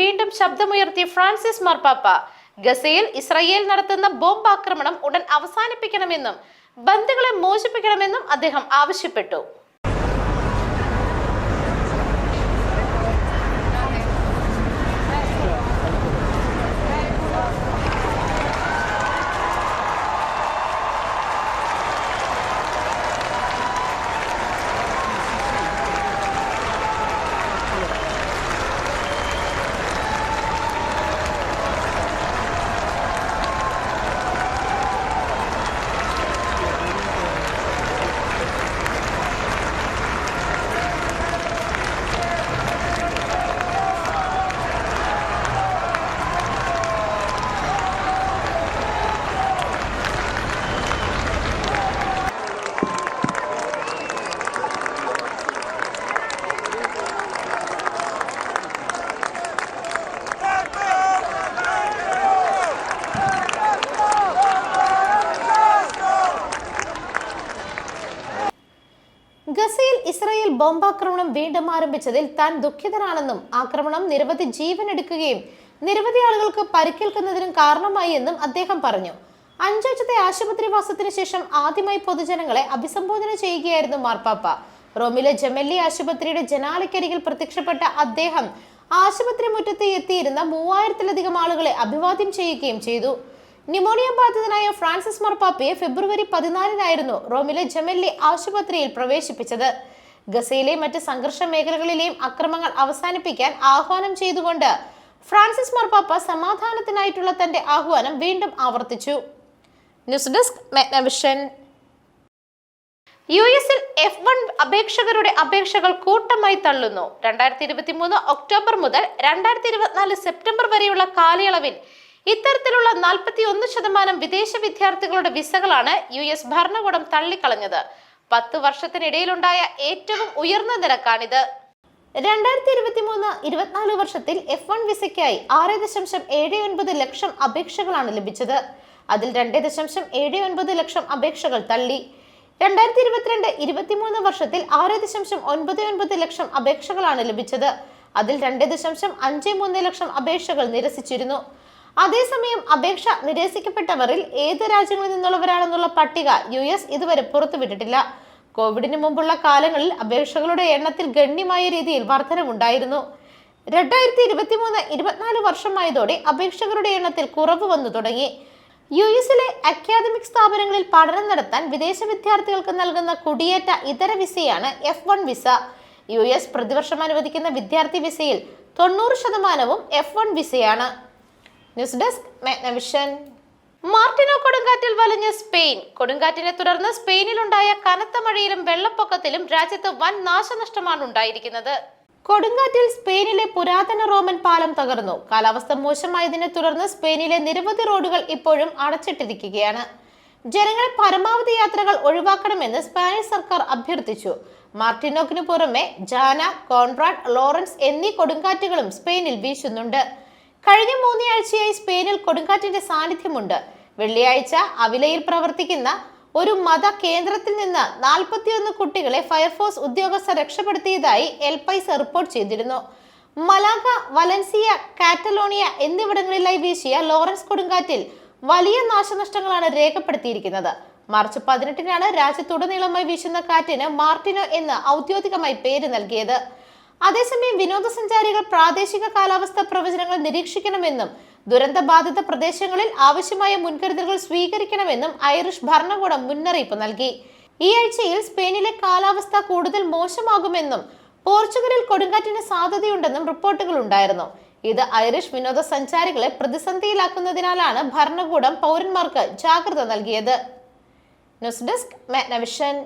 വീണ്ടും ശബ്ദമുയർത്തി ഫ്രാൻസിസ് മാർപ്പാപ്പ ഗസയിൽ ഇസ്രയേൽ നടത്തുന്ന ബോംബാക്രമണം ഉടൻ അവസാനിപ്പിക്കണമെന്നും ബന്ധുക്കളെ മോചിപ്പിക്കണമെന്നും അദ്ദേഹം ആവശ്യപ്പെട്ടു. ഗസയിൽ ഇസ്രായേൽ ബോംബാക്രമണം വീണ്ടും ആരംഭിച്ചതിൽ താൻ ദുഃഖിതനാണെന്നും ആക്രമണം നിരവധി ജീവൻ എടുക്കുകയും നിരവധി ആളുകൾക്ക് പരിക്കേൽക്കുന്നതിനും കാരണമായി എന്നും അദ്ദേഹം പറഞ്ഞു. അഞ്ചാഴ്ചത്തെ ആശുപത്രിവാസത്തിന് ശേഷം ആദ്യമായി പൊതുജനങ്ങളെ അഭിസംബോധന ചെയ്യുകയായിരുന്നു മാർപ്പാപ്പ. റോമിലെ ജമല്ലി ആശുപത്രിയുടെ ജനാലയ്ക്കരികിൽ പ്രത്യക്ഷപ്പെട്ട അദ്ദേഹം ആശുപത്രി മുറ്റത്ത് എത്തിയിരുന്ന മൂവായിരത്തിലധികം ആളുകളെ അഭിവാദ്യം ചെയ്യുകയും ചെയ്തു. ന്യൂമോണിയ ബാധിതനായ ഫ്രാൻസിസ് മർപ്പാപ്പയെ ഫെബ്രുവരി പതിനാലിനായിരുന്നു റോമിലെ ജമല്ലി ആശുപത്രിയിൽ പ്രവേശിപ്പിച്ചത്. ഗസയിലെ മറ്റ് സംഘർഷ മേഖലകളിലെയും അക്രമങ്ങൾ അവസാനിപ്പിക്കാൻ ആഹ്വാനം ചെയ്തുകൊണ്ട് ഫ്രാൻസിസ് മാർപ്പാപ്പ സമാധാനത്തിനായിട്ടുള്ള തന്റെ ആഹ്വാനം വീണ്ടും ആവർത്തിച്ചു. News desk Magnavision. യു എസിൽ എഫ് വൺ അപേക്ഷകരുടെ അപേക്ഷകൾ കൂട്ടമായി തള്ളുന്നു. രണ്ടായിരത്തി ഇരുപത്തി മൂന്ന് ഒക്ടോബർ മുതൽ രണ്ടായിരത്തി ഇരുപത്തിനാല് സെപ്റ്റംബർ വരെയുള്ള കാലയളവിൽ ഇത്തരത്തിലുള്ള നാൽപ്പത്തി ഒന്ന് ശതമാനം വിദേശ വിദ്യാർത്ഥികളുടെ വിസകളാണ് യു എസ് ഭരണകൂടം തള്ളിക്കളഞ്ഞത്. പത്ത് വർഷത്തിനിടയിലുണ്ടായ ഏറ്റവും ഉയർന്ന നിരക്കാണിത്. രണ്ടായിരത്തി ഇരുപത്തി മൂന്ന് ഇരുപത്തിനാല് വർഷത്തിൽ എഫ് വൺ വിസയ്ക്കായി ആറ് ദശാംശം ഏഴ് ഒൻപത് ലക്ഷം അപേക്ഷകളാണ് ലഭിച്ചത്. അതിൽ രണ്ട് ദശാംശം ഏഴ് ഒൻപത് ലക്ഷം അപേക്ഷകൾ തള്ളി. രണ്ടായിരത്തി ഇരുപത്തിരണ്ട് ഇരുപത്തിമൂന്ന് വർഷത്തിൽ ആറ് ദശാംശം ഒൻപത് ഒൻപത് ലക്ഷം അപേക്ഷകളാണ് ലഭിച്ചത്. അതിൽ രണ്ട് ദശാംശം അഞ്ച് മൂന്ന് ലക്ഷം അപേക്ഷകൾ നിരസിച്ചിരുന്നു. അതേസമയം അപേക്ഷ നിരസിക്കപ്പെട്ടവരിൽ ഏത് രാജ്യങ്ങളിൽ നിന്നുള്ളവരാണെന്നുള്ള പട്ടിക യു എസ് ഇതുവരെ പുറത്തുവിട്ടിട്ടില്ല. കോവിഡിന് മുമ്പുള്ള കാലങ്ങളിൽ അപേക്ഷകളുടെ എണ്ണത്തിൽ ഗണ്യമായ രീതിയിൽ വർധനമുണ്ടായിരുന്നു. രണ്ടായിരത്തി ഇരുപത്തി മൂന്ന് ഇരുപത്തിനാല് വർഷമായതോടെ അപേക്ഷകരുടെ എണ്ണത്തിൽ കുറവ് വന്നു തുടങ്ങി. യു എസിലെ അക്കാദമിക് സ്ഥാപനങ്ങളിൽ പഠനം നടത്താൻ വിദേശ വിദ്യാർത്ഥികൾക്ക് നൽകുന്ന കുടിയേറ്റ ഇതര വിസയാണ് F one visa. U S പ്രതിവർഷം അനുവദിക്കുന്ന വിദ്യാർത്ഥി വിസയിൽ തൊണ്ണൂറ് ശതമാനവും എഫ് വൺ വിസയാണ്. ന്യൂസ് ഡെസ്ക് മാഗ്നവിഷൻ മാർട്ടിനോ കൊടുങ്കാറ്റിൽ വലഞ്ഞ സ്പെയിൻ. കൊടുങ്കാറ്റിനെ തുടർന്ന് സ്പെയിനിലുണ്ടായ കനത്ത മഴയിലും വെള്ളപ്പൊക്കത്തിലും രാജ്യത്ത് വൻ നാശനഷ്ടമാണ് ഉണ്ടായിരിക്കുന്നത്. കൊടുങ്കാറ്റിൽ സ്പെയിനിലെ പുരാതന റോമൻ പാലം തകർന്നു. കാലാവസ്ഥ മോശമായതിനെ തുടർന്ന് സ്പെയിനിലെ നിരവധി റോഡുകൾ ഇപ്പോഴും അടച്ചിട്ടിരിക്കുകയാണ്. ജനങ്ങൾ പരമാവധി യാത്രകൾ ഒഴിവാക്കണമെന്ന് സ്പാനിഷ് സർക്കാർ അഭ്യർത്ഥിച്ചു. മാർട്ടിനോക്കിനു പുറമെ ജാന കോൺറാഡ് ലോറൻസ് എന്നീ കൊടുങ്കാറ്റുകളും സ്പെയിനിൽ വീശുന്നുണ്ട്. കഴിഞ്ഞ മൂന്നാഴ്ചയായി സ്പെയിനിൽ കൊടുങ്കാറ്റിന്റെ സാന്നിധ്യമുണ്ട്. വെള്ളിയാഴ്ച അവിലയിൽ പ്രവർത്തിക്കുന്ന ഒരു മത കേന്ദ്രത്തിൽ നിന്ന് നാൽപ്പത്തിയൊന്ന് കുട്ടികളെ ഫയർഫോഴ്സ് ഉദ്യോഗസ്ഥർ രക്ഷപ്പെടുത്തിയതായി എൽപൈസ് റിപ്പോർട്ട് ചെയ്തിരുന്നു. മലാഗ വലൻസിയ കാറ്റലോണിയ എന്നിവിടങ്ങളിലായി വീശിയ ലോറൻസ് കൊടുങ്കാറ്റിൽ വലിയ നാശനഷ്ടങ്ങളാണ് രേഖപ്പെടുത്തിയിരിക്കുന്നത്. മാർച്ച് പതിനെട്ടിനാണ് രാജ്യത്തുടനീളമായി വീശുന്ന കാറ്റിന് മാർട്ടിനോ എന്ന് ഔദ്യോഗികമായി പേര് നൽകിയത്. അതേസമയം വിനോദസഞ്ചാരികൾ പ്രാദേശിക കാലാവസ്ഥ പ്രവചനങ്ങൾ നിരീക്ഷിക്കണമെന്നും ദുരന്ത ബാധിത പ്രദേശങ്ങളിൽ ആവശ്യമായ മുൻകരുതലുകൾ സ്വീകരിക്കണമെന്നും ഐറിഷ് ഭരണകൂടം മുന്നറിയിപ്പ് നൽകി. ഈ ആഴ്ചയിൽ സ്പെയിനിലെ കാലാവസ്ഥ കൂടുതൽ മോശമാകുമെന്നും പോർച്ചുഗലിൽ കൊടുങ്കാറ്റിന് സാധ്യതയുണ്ടെന്നും റിപ്പോർട്ടുകൾ ഉണ്ടായിരുന്നു. ഇത് ഐറിഷ് വിനോദസഞ്ചാരികളെ പ്രതിസന്ധിയിലാക്കുന്നതിനാലാണ് ഭരണകൂടം പൗരന്മാർക്ക് ജാഗ്രത നൽകിയത്. News desk Magnavision.